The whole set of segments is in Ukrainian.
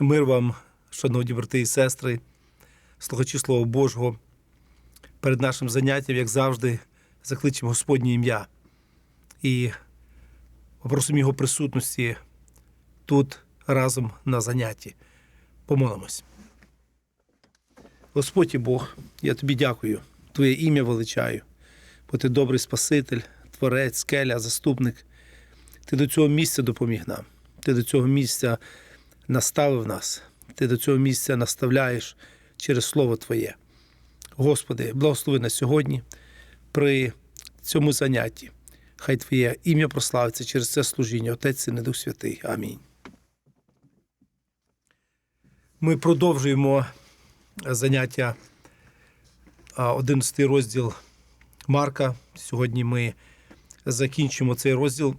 Мир вам, шановні брати і сестри, слухачі Слова Божого. Перед нашим заняттям, як завжди, закличемо Господнє ім'я і попросимо Його присутності тут разом на занятті. Помолимось. Господь і Бог, я тобі дякую, Твоє ім'я величаю, бо ти добрий Спаситель, Творець, скеля, заступник. Ти до цього місця допоміг нам. Ти до цього місця наставив нас. Ти до цього місця наставляєш через Слово Твоє. Господи, благослови на сьогодні при цьому занятті. Хай Твоє ім'я прославиться через це служіння, Отець і Дух Святий. Амінь. Ми продовжуємо заняття 11 розділ Марка. Сьогодні ми закінчимо цей розділ.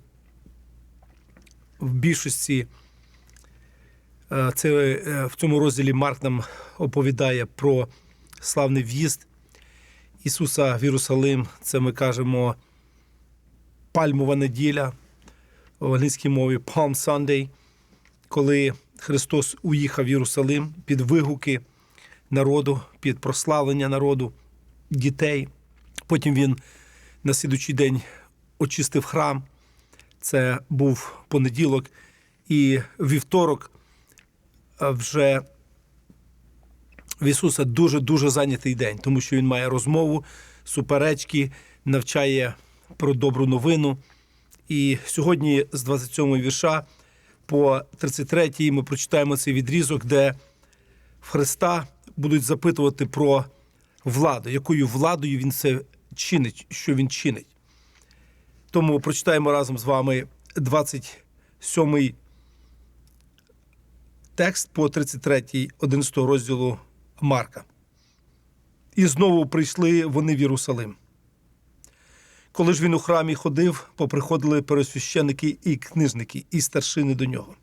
В більшості це, е, в цьому розділі Марк нам оповідає про славний в'їзд Ісуса в Єрусалим. Це ми кажемо пальмова неділя в англійській мові Palm Sunday, коли Христос уїхав в Єрусалим під вигуки народу, під прославлення народу, дітей. Потім він на слідучий день очистив храм. Це був понеділок, і вівторок вже в Ісуса дуже дуже зайнятий день, тому що він має розмову, суперечки, навчає про добру новину. І сьогодні з 27 вірша по 33 ми прочитаємо цей відрізок, де в Христа будуть запитувати про владу, якою владою він це чинить, що він чинить. Тому прочитаємо разом з вами 27 текст по 33 11 розділу Марка. І знову прийшли вони в Єрусалим. Коли ж він у храмі ходив, поприходили пересвященники і книжники, і старшини до нього.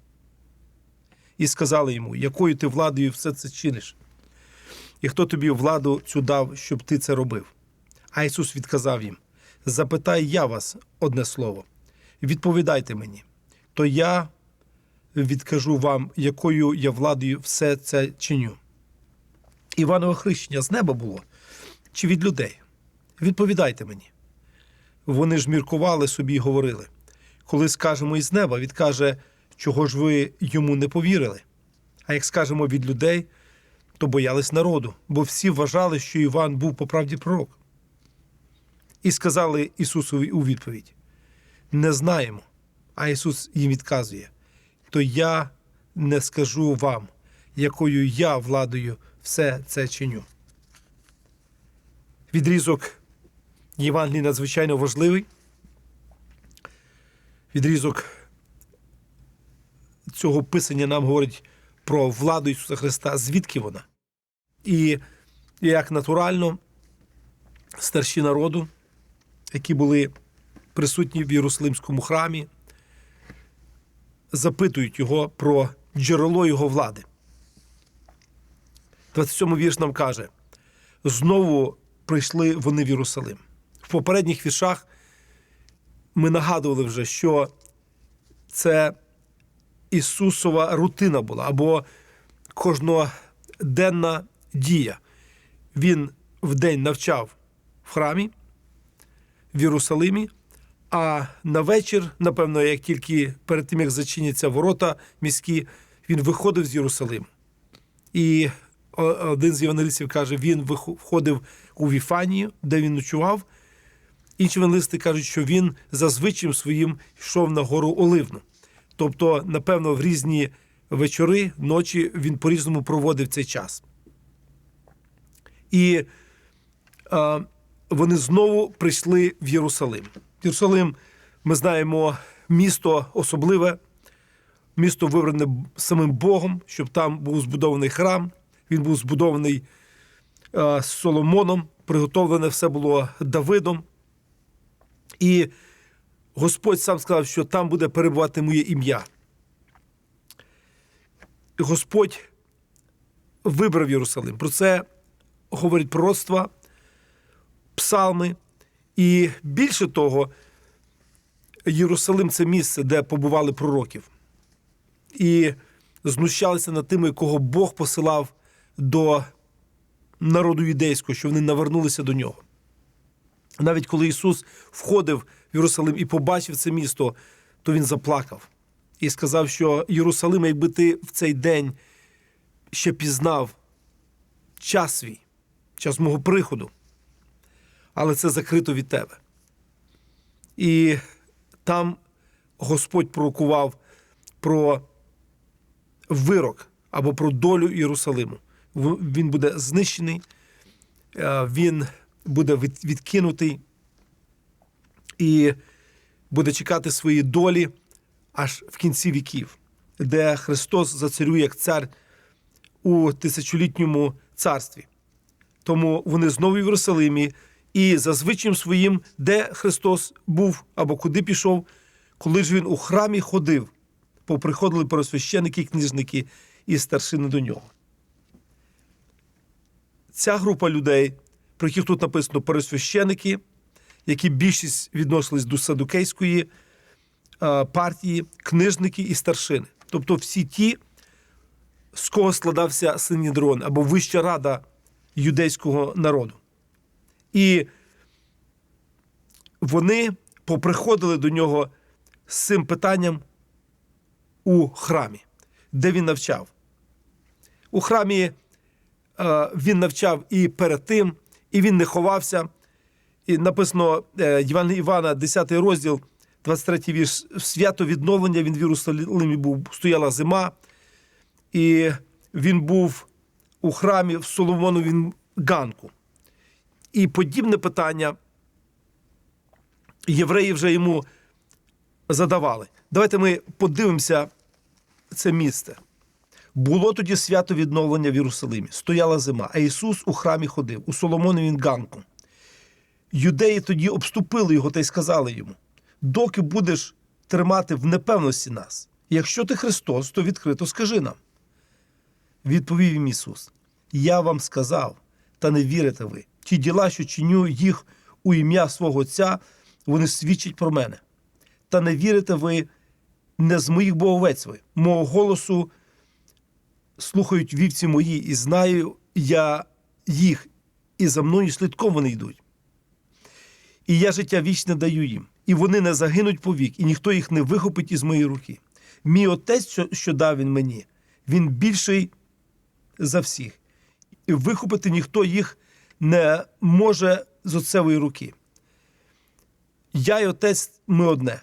І сказали йому, якою ти владою все це чиниш? І хто тобі владу цю дав, щоб ти це робив? А Ісус відказав їм: Запитай я вас одне слово, відповідайте мені, то я відкажу вам, якою я владою все це чиню. Іванове хрещення з неба було чи від людей? Відповідайте мені. Вони ж міркували собі і говорили. Коли скажемо із неба, відкаже, чого ж ви йому не повірили. А як скажемо від людей, то боялись народу, бо всі вважали, що Іван був по правді пророк. І сказали Ісусові у відповідь: Не знаємо. А Ісус їм відказує: То я не скажу вам, якою я владою все це чиню. Відрізок Євангелії надзвичайно важливий. Відрізок цього писання нам говорить про владу Ісуса Христа, звідки вона. І як натурально старші народу, які були присутні в Єрусалимському храмі, запитують його про джерело його влади. 27 вірш нам каже: знову прийшли вони в Єрусалим. В попередніх віршах ми нагадували вже, що це Ісусова рутина була або кожноденна дія. Він вдень навчав в храмі в Єрусалимі, а на вечір, напевно, як тільки перед тим, як зачиняться ворота міські, він виходив з Єрусалиму. І один з євангелістів каже, він входив у Віфанію, де він ночував. Інші евангелисти кажуть, що він за звичаєм своїм йшов на гору Оливну. Тобто, напевно, в різні вечори, ночі він по-різному проводив цей час. І а, вони знову прийшли в Єрусалим. Єрусалим, ми знаємо, місто особливе, місто вибране самим Богом, щоб там був збудований храм. Він був збудований а, Соломоном, приготовлене все було Давидом. І Господь сам сказав, що там буде перебувати моє ім'я. Господь вибрав Єрусалим. Про це говорить пророцтва, псалми. І більше того, Єрусалим це місце, де побували пророків. І знущалися над тими, кого Бог посилав до народу юдейського, що вони навернулися до нього. Навіть коли Ісус входив в Єрусалим і побачив це місто, то Він заплакав і сказав, що Єрусалим, якби ти в цей день ще пізнав час свій, час мого приходу, але це закрито від тебе. І там Господь пророкував про вирок або про долю Єрусалиму. Він буде знищений, е, він буде відкинутий і буде чекати свої долі аж в кінці віків, де Христос зацарює як цар у тисячолітньому царстві. Тому вони знову в Єрусалимі, і за звичаєм своїм, де Христос був або куди пішов, коли ж він у храмі ходив, поприходили пересвященники, книжники і старшини до нього. Ця група людей, про яких тут написано пересвященики, які більшість відносились до садукейської е, партії, книжники і старшини. Тобто всі ті, з кого складався Синідрон або Вища рада юдейського народу. І вони поприходили до нього з цим питанням у храмі, де він навчав. У храмі е, він навчав і перед тим, і він не ховався. І написано е, Євангелія Івана, 10 розділ, 23 вірш. Свято відновлення він в Єрусалимі був, стояла зима, і він був у храмі в Соломоновім ганку. І подібне питання євреї вже йому задавали. Давайте ми подивимося це місце. Було тоді свято відновлення в Єрусалимі. Стояла зима, а Ісус у храмі ходив, у Соломоновім ганку. Юдеї тоді обступили його та й сказали йому: доки будеш тримати в непевності нас, якщо ти Христос, то відкрито скажи нам. Відповів їм Ісус: Я вам сказав, та не вірите ви. Ті діла, що чиню їх у ім'я свого Отця, вони свідчать про мене. Та не вірите ви не з моїх боговець ви. Мого голосу слухають вівці мої, і знаю я їх, і за мною слідком вони йдуть. І я життя вічне даю їм, і вони не загинуть повік, і ніхто їх не вихопить із моєї руки. Мій отець, що дав він мені, він більший за всіх, і вихопити ніхто їх не може з отцевої руки. Я й отець ми одне.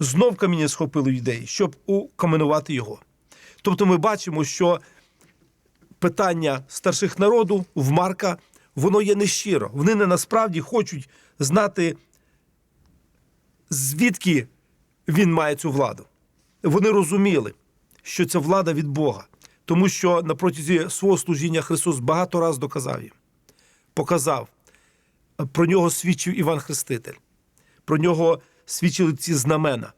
Знов каміння схопили юдеї, щоб укаменувати його. Тобто ми бачимо, що питання старших народу в Марка, воно є нещиро. Вони не насправді хочуть знати, звідки він має цю владу. Вони розуміли, що це влада від Бога, тому що на протязі свого служіння Христос багато раз доказав їм, показав. Про нього свідчив Іван Хреститель, про нього свідчили ці знамена.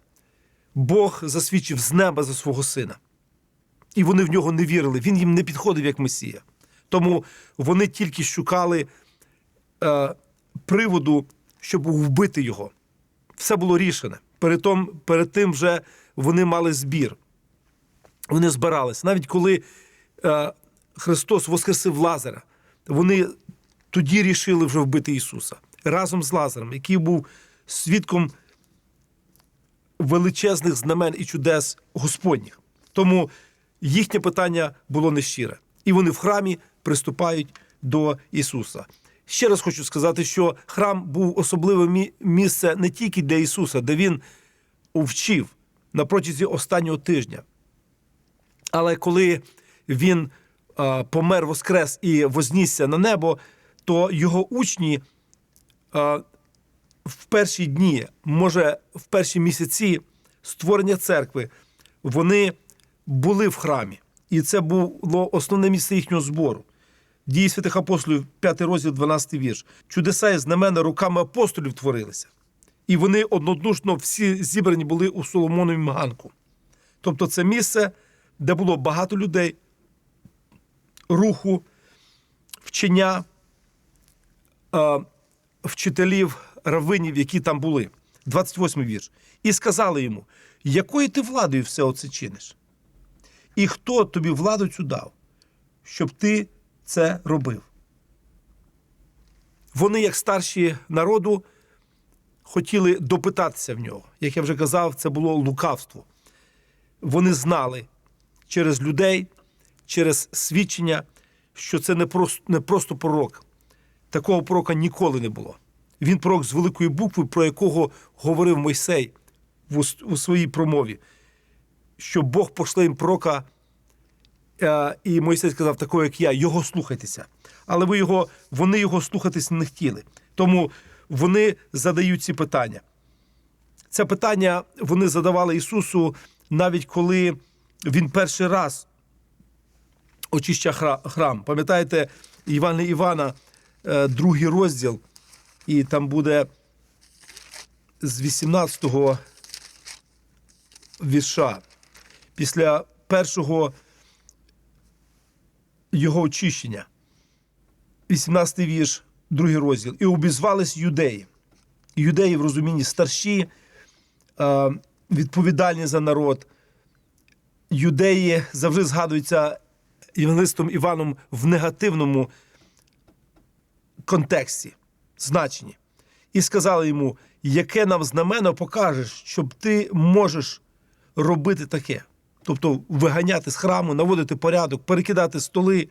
Бог засвідчив з неба за свого сина. І вони в нього не вірили. Він їм не підходив як Месія. Тому вони тільки шукали е, приводу, щоб вбити його. Все було рішене. Перед, том, перед тим вже вони мали збір. Вони збиралися. Навіть коли е, Христос воскресив Лазаря, вони тоді рішили вже вбити Ісуса разом з Лазарем, який був свідком величезних знамен і чудес Господніх. Тому їхнє питання було нещире. І вони в храмі приступають до Ісуса. Ще раз хочу сказати, що храм був особливе місце не тільки для Ісуса, де Він вчив на протязі останнього тижня. Але коли він помер воскрес і вознісся на небо, то його учні е, в перші дні, може, в перші місяці створення церкви, вони були в храмі. І це було основне місце їхнього збору. Дії святих апостолів, 5 розділ, 12 вірш. Чудеса і знамена руками апостолів творилися. І вони однодушно всі зібрані були у Соломоновім ганку. Тобто це місце, де було багато людей, руху, вчення, е, вчителів, равинів, які там були. 28 вірш. І сказали йому, якою ти владою все оце чиниш? І хто тобі владу цю дав, щоб ти це робив? Вони, як старші народу, хотіли допитатися в нього. Як я вже казав, це було лукавство. Вони знали через людей, через свідчення, що це не просто, не просто пророк. Такого пророка ніколи не було. Він пророк з великої букви, про якого говорив Мойсей у своїй промові, що Бог пошле їм пророка, е, і Мойсей сказав, такого, як я, його слухайтеся. Але ви його, вони його слухатись не хотіли. Тому вони задають ці питання. Це питання вони задавали Ісусу навіть коли він перший раз очищав храм. Пам'ятаєте, Івана Івана, другий розділ, і там буде з 18-го вірша. Після першого його очищення. 18-й вірш, другий розділ. І обізвались юдеї. Юдеї в розумінні старші, е, відповідальні за народ. Юдеї завжди згадуються євангелистом Іваном в негативному контексті, значенні. І сказали йому, яке нам знамено покажеш, щоб ти можеш робити таке. Тобто виганяти з храму, наводити порядок, перекидати столи.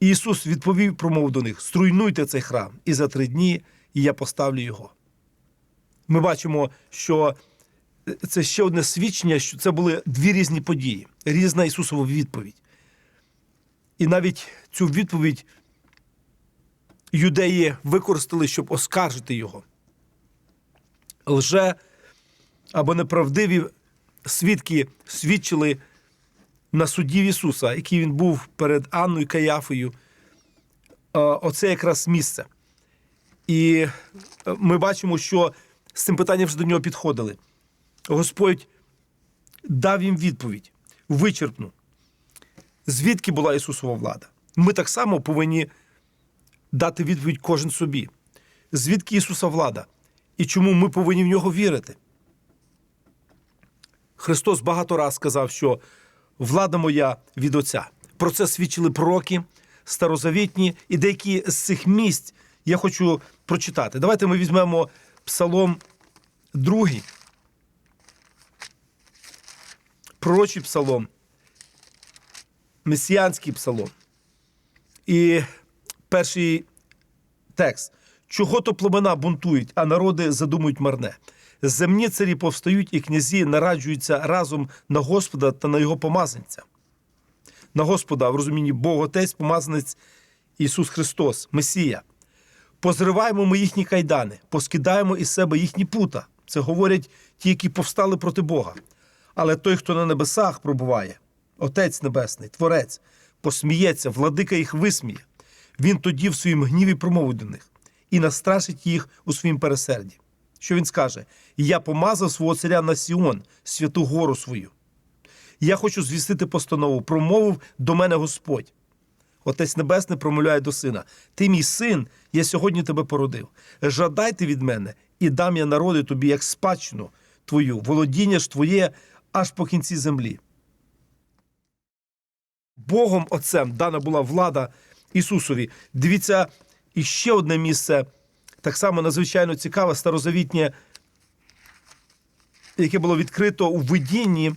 І Ісус відповів промов до них: струйнуйте цей храм, і за три дні я поставлю його. Ми бачимо, що це ще одне свідчення, що це були дві різні події, різна Ісусова відповідь. І навіть цю відповідь юдеї використали, щоб оскаржити його. Лже або неправдиві свідки свідчили на суді Ісуса, який він був перед Анною Каяфою. Оце якраз місце. І е, ми бачимо, що з цим питанням вже до нього підходили. Господь дав їм відповідь вичерпну. Звідки була Ісусова влада? Ми так само повинні дати відповідь кожен собі. Звідки Ісуса влада? І чому ми повинні в нього вірити? Христос багато раз сказав, що влада моя від Отця. Про це свідчили пророки, старозавітні, і деякі з цих місць я хочу прочитати. Давайте ми візьмемо Псалом 2, пророчий псалом, месіанський псалом. І перший текст. Чого то племена бунтують, а народи задумують марне. Земні царі повстають, і князі нараджуються разом на Господа та на його помазанця. На Господа в розумінні Бог Отець, помазанець Ісус Христос, Месія. Позриваємо ми їхні кайдани, поскидаємо із себе їхні пута. Це говорять ті, які повстали проти Бога. Але той, хто на небесах пробуває, Отець Небесний, Творець, посміється, владика їх висміє. Він тоді в своїм гніві промовить до них і настрашить їх у своїм пересерді. Що він скаже? Я помазав свого царя на Сіон, святу гору свою. Я хочу звістити постанову, промовив до мене Господь. Отець Небесний промовляє до сина: Ти мій син, я сьогодні тебе породив. Жадайте від мене, і дам я народи тобі, як спадщину твою, володіння ж твоє аж по кінці землі. Богом Отцем дана була влада Ісусові. Дивіться, і ще одне місце, так само надзвичайно цікаве, старозавітнє, яке було відкрито у видінні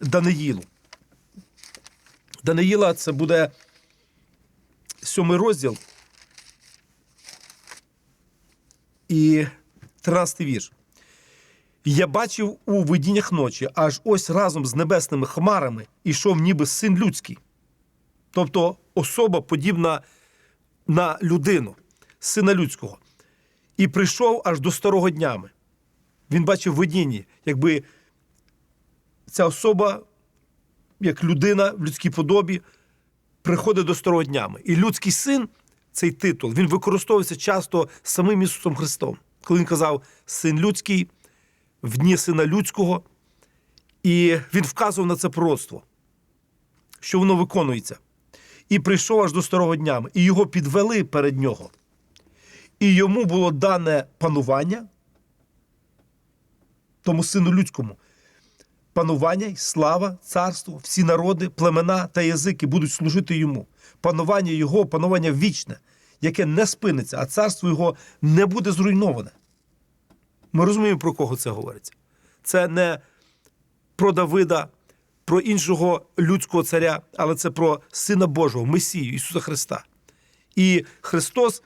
Даниїлу. Даниїла це буде сьомий розділ і 13 вірш. Я бачив у видіннях ночі, аж ось разом з небесними хмарами ішов ніби син людський. Тобто особа подібна на людину, сина людського. І прийшов аж до старого днями. Він бачив видінні, якби ця особа, як людина в людській подобі, приходить до старого днями. І людський син, цей титул, він використовується часто самим Ісусом Христом, коли він казав син людський в дні сина людського, і він вказував на це пророцтво, що воно виконується. І прийшов аж до старого днями, і його підвели перед нього. І йому було дане панування, тому сину людському, панування й слава, царство, всі народи, племена та язики будуть служити йому. Панування його, панування вічне, яке не спиниться, а царство його не буде зруйноване. Ми розуміємо, про кого це говориться. Це не про Давида, про іншого людського царя, але це про Сина Божого, Месію, Ісуса Христа. І Христос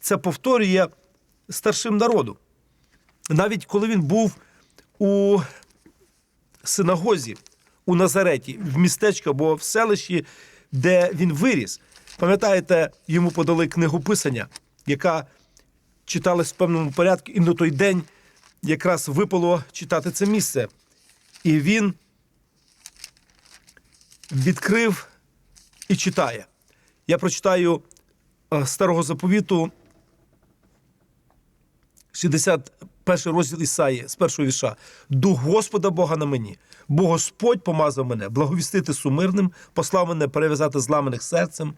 це повторює старшим народу. Навіть коли він був у синагозі у Назареті, в містечку або в селищі, де він виріс. Пам'ятаєте, йому подали книгу Писання, яка читалась в певному порядку, і на той день якраз випало читати це місце. І він відкрив і читає. Я прочитаю е, старого заповіту, 61 розділ Ісаї з першого віша. Дух Господа Бога на мені, бо Господь помазав мене благовістити сумирним, послав мене перев'язати зламаних серцем,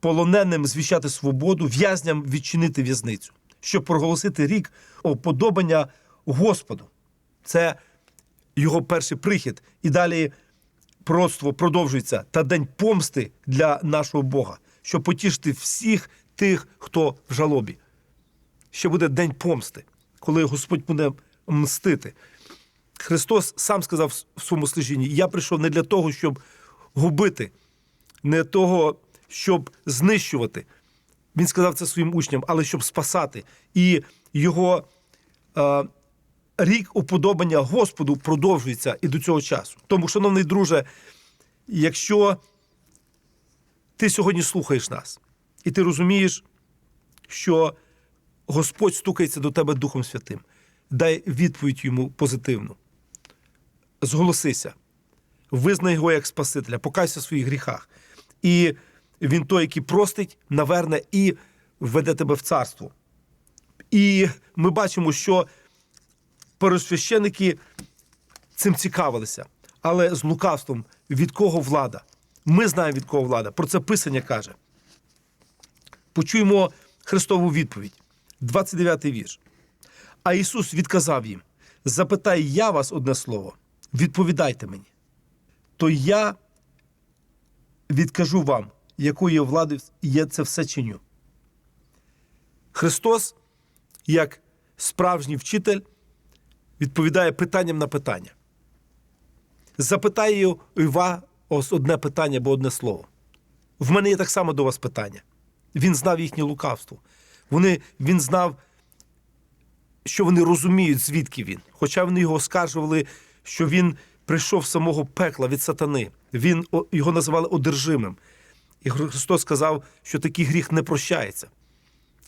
полоненим звіщати свободу, в'язням відчинити в'язницю, щоб проголосити рік оподобання Господу. Це його перший прихід. І далі пророцтво продовжується та день помсти для нашого Бога, щоб потішити всіх тих, хто в жалобі. Ще буде день помсти, коли Господь буде мстити. Христос сам сказав в своєму служінні: Я прийшов не для того, щоб губити, не того, щоб знищувати. Він сказав це своїм учням, але щоб спасати. І його е, рік уподобання Господу продовжується і до цього часу. Тому, шановний друже, якщо ти сьогодні слухаєш нас, і ти розумієш, що Господь стукається до тебе Духом Святим, дай відповідь йому позитивну. Зголосися, визнай його як Спасителя, покайся в своїх гріхах. І він той, який простить, наверне і введе тебе в царство. І ми бачимо, що первосвященники цим цікавилися, але з лукавством від кого влада? Ми знаємо, від кого влада. Про це Писання каже. Почуємо Христову відповідь, 29 вірш. А Ісус відказав їм: Запитай я вас одне слово, відповідайте мені. То я відкажу вам, якої влади я це все чиню. Христос, як справжній вчитель, відповідає питанням на питання. Запитаю у вас одне питання або одне слово. В мене є так само до вас питання. Він знав їхнє лукавство. Вони, Він знав, що вони розуміють, звідки він. Хоча вони його оскаржували, що він прийшов з самого пекла від сатани. Він його називали одержимим. І Христос сказав, що такий гріх не прощається.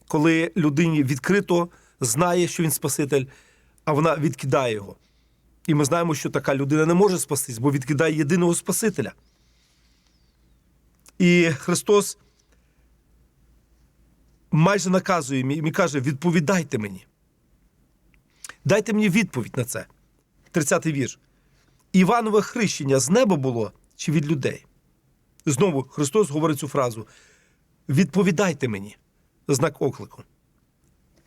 Коли людині відкрито знає, що він Спаситель, а вона відкидає його. І ми знаємо, що така людина не може спастись, бо відкидає єдиного Спасителя. І Христос майже наказує і каже: відповідайте мені. Дайте мені відповідь на це. 30-й вірш. Іванове хрещення з неба було чи від людей? Знову Христос говорить цю фразу: відповідайте мені, знак оклику.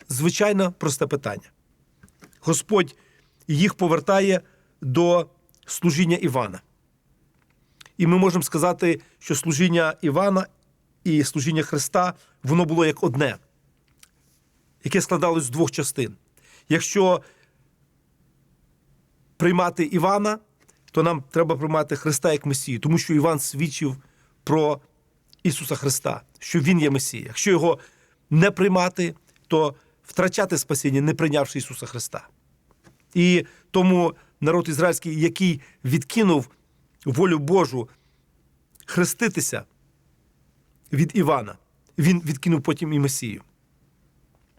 Звичайно, просте питання. Господь їх повертає до служіння Івана. І ми можемо сказати, що служіння Івана і служіння Христа воно було як одне, яке складалось з двох частин. Якщо приймати Івана, то нам треба приймати Христа як Месію, тому що Іван свідчив про Ісуса Христа, що Він є Месія. Якщо його не приймати, то втрачати спасіння, не прийнявши Ісуса Христа. І тому народ ізраїльський, який відкинув волю Божу хреститися від Івана, він відкинув потім і Месію.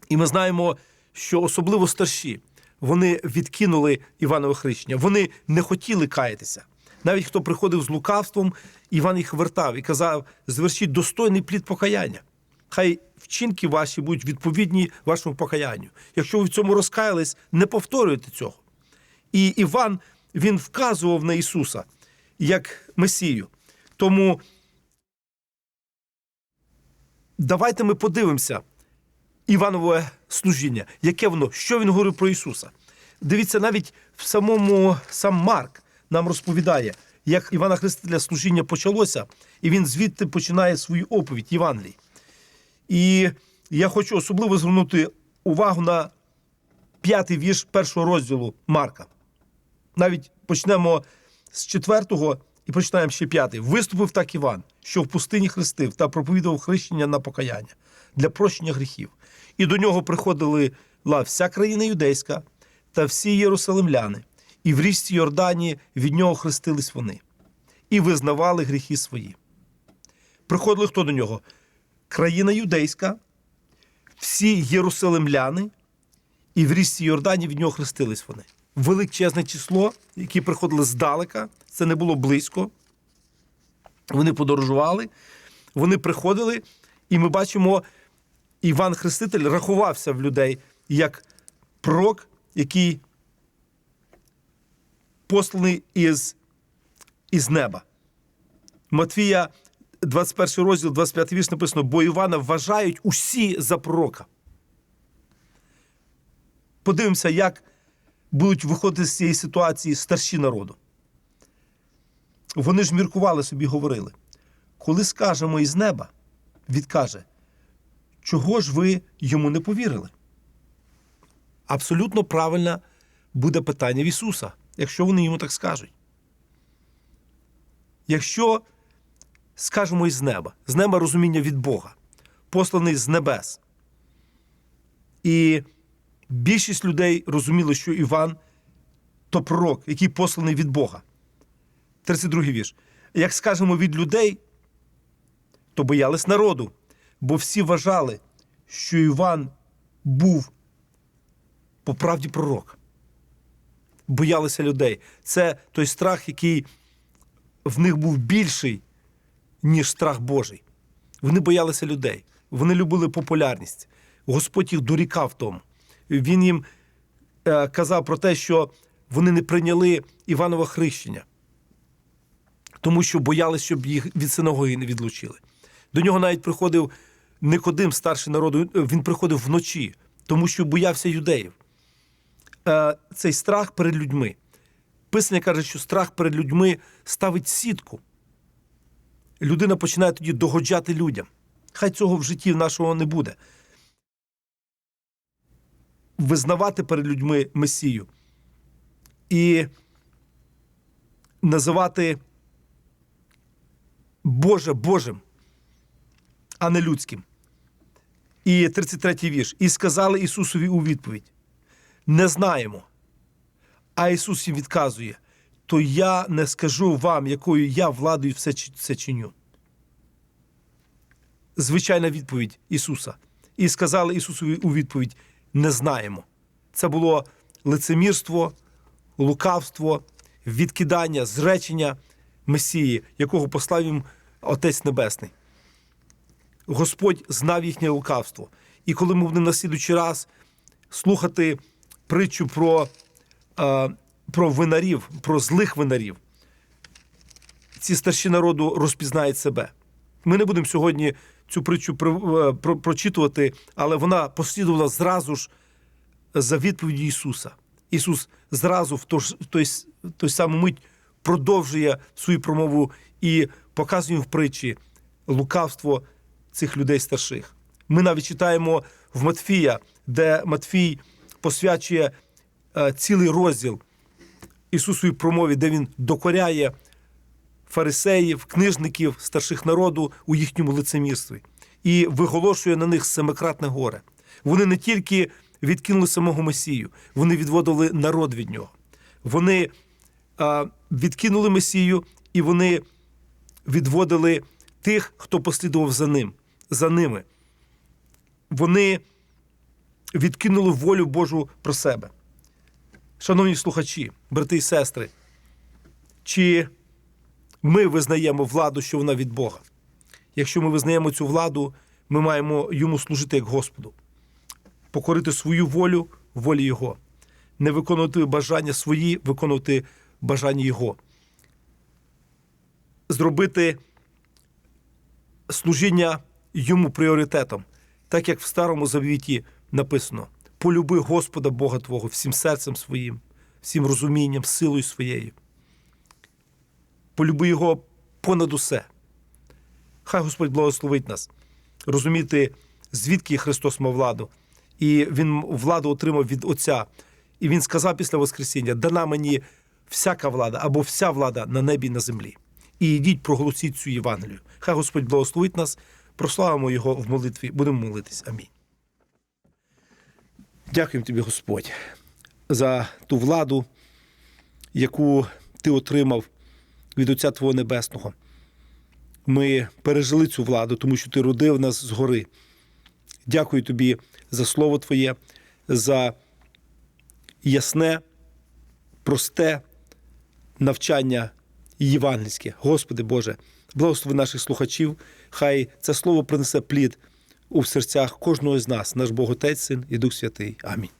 І ми знаємо, що особливо старші вони відкинули Іванове хрещення. Вони не хотіли каятися. Навіть хто приходив з лукавством, Іван їх вертав і казав: звершіть достойний плід покаяння. Хай вчинки ваші будуть відповідні вашому покаянню. Якщо ви в цьому розкаялись, не повторюйте цього. І Іван він вказував на Ісуса як Месію. Тому давайте ми подивимося Іванове служіння, яке воно, що він говорив про Ісуса. дивіться, навіть в самому сам Марк нам розповідає, як Івана Хрестителя служіння почалося, і він звідти починає свою оповідь Євангелій. І я хочу особливо звернути увагу на п'ятий вірш першого розділу Марка. Навіть почнемо з четвертого і починаємо ще п'ятий. Виступив так Іван, що в пустині хрестив та проповідував хрещення на покаяння для прощення гріхів. І до нього приходили ла вся країна юдейська та всі єрусалимляни, і в річці Йордані від нього хрестились вони, і визнавали гріхи свої. Приходили хто до нього? Країна юдейська, всі єрусалимляни, і в річці Йордані від нього хрестились вони. Величезне число, які приходили здалека, це не було близько. Вони подорожували, вони приходили, і ми бачимо, Іван Хреститель рахувався в людей як пророк, який посланий із, із неба. Матвія, 21 розділ, 25 вірш написано: бо Івана вважають усі за пророка. Подивимося, як будуть виходити з цієї ситуації старші народу. Вони ж міркували собі, говорили. Коли скажемо із неба, відкаже, чого ж ви йому не повірили? Абсолютно правильне буде питання в Ісуса, якщо вони йому так скажуть. Якщо скажемо із неба, з неба розуміння від Бога, посланий з небес. І більшість людей розуміли, що Іван то пророк, який посланий від Бога. 32 вірш. Як скажемо від людей, то боялись народу, бо всі вважали, що Іван був по правді пророк. Боялися людей. Це той страх, який в них був більший, ніж страх Божий. Вони боялися людей, вони любили популярність. Господь їх дорікав тому. Він їм е, казав про те, що вони не прийняли Іванове хрещення, тому що боялися, щоб їх від синагоги не відлучили. До нього навіть приходив Никодим, старший народу, він приходив вночі, тому що боявся юдеїв. Е, цей страх перед людьми. Писання каже, що страх перед людьми ставить сітку. Людина починає тоді догоджати людям. Хай цього в житті нашого не буде. Визнавати перед людьми Месію і називати Боже Божим, а не людським. І 33-й вірш. І сказали Ісусові у відповідь: Не знаємо. А Ісус їм відказує: то я не скажу вам, якою я владою все, все чиню. Звичайна відповідь Ісуса. І сказали Ісусові у відповідь: Не знаємо. Це було лицемірство, лукавство, відкидання, зречення Месії, якого послав їм Отець Небесний. Господь знав їхнє лукавство. І коли ми будемо на слідучий раз слухати притчу про, е, про винарів, про злих винарів, ці старші народу розпізнають себе. Ми не будемо сьогодні цю притчу про, прочитувати, але вона послідувала зразу ж за відповіді Ісуса. Ісус зразу в той, той, той самий мить продовжує свою промову і показує в притчі лукавство цих людей старших. Ми навіть читаємо в Матфія, де Матфій посвячує е, цілий розділ Ісусовій промові, де він докоряє фарисеїв, книжників, старших народу у їхньому лицемірстві і виголошує на них семикратне горе. Вони не тільки відкинули самого Месію, вони відводили народ від нього. Вони відкинули Месію і вони відводили тих, хто послідував за ним, за ними. Вони відкинули волю Божу про себе. Шановні слухачі, брати і сестри, чи ми визнаємо владу, що вона від Бога? Якщо ми визнаємо цю владу, ми маємо йому служити як Господу, покорити свою волю волі Його, не виконувати бажання свої, виконувати бажання Його, зробити служіння йому пріоритетом, так як в Старому Завіті написано: полюби Господа Бога Твого всім серцем своїм, всім розумінням, силою своєю. Полюби Його понад усе. Хай Господь благословить нас, розуміти, звідки Христос мав владу. І Він владу отримав від Отця. І Він сказав після Воскресіння: дана мені всяка влада або вся влада на небі і на землі. І йдіть, проголосіть цю Євангелію. Хай Господь благословить нас, прославимо Його в молитві. Будемо молитись. Амінь. Дякуємо тобі, Господь, за ту владу, яку ти отримав від Отця Твого Небесного. Ми пережили цю владу, тому що ти родив нас згори. Дякую тобі за слово Твоє, за ясне, просте навчання євангельське. Господи Боже, благослови наших слухачів. Хай це слово принесе плід у серцях кожного з нас, наш Бог Отець, Син і Дух Святий. Амінь.